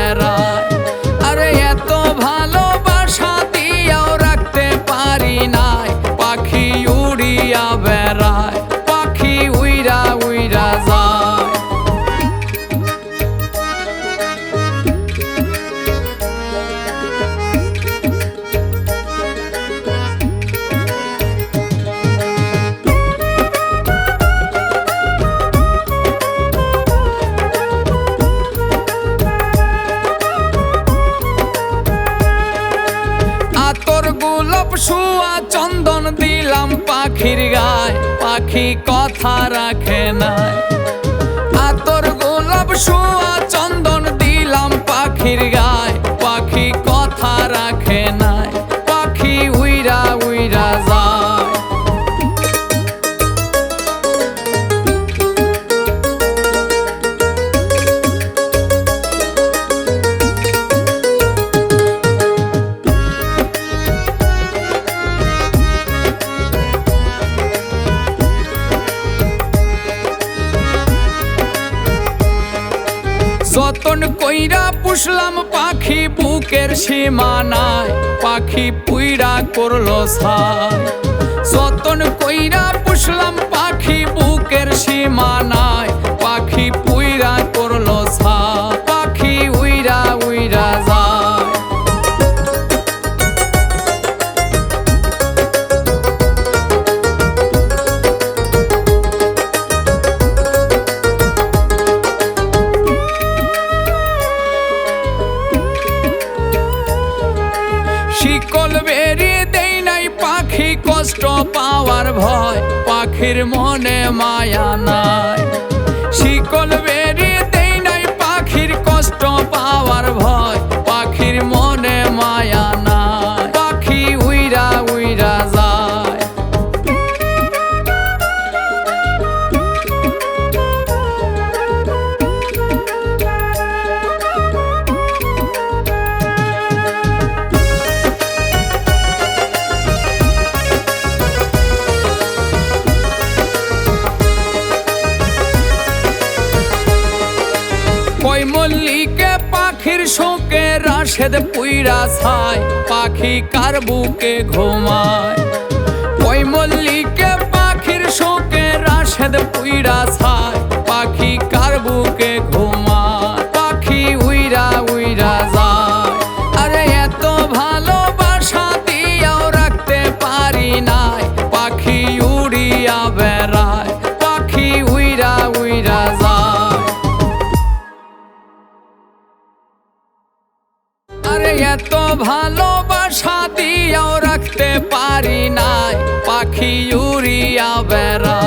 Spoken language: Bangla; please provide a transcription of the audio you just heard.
terra শুয়া চন্দন দিলাম পাখির গায়। পাখি কথা রাখে না আতর গোলাপ শুয়া যতন কইরা পুষলাম পাখি বুকের সীমানায়। পাখি পুইরা করল সা যতন শিকল বেরিয়ে দেই নাই পাখি কষ্ট পাওয়ার ভয় পাখির মনে মায়া নাই। রাশেদ পুইরা ছায় পাখি কার বুকে ঘুমায়? ওই মল্লিকে পাখির শোকে রাশেদ এত ভালোবাসা দিয়াও রাখতে পারি নাই। পাখি উড়িয়া বেড়া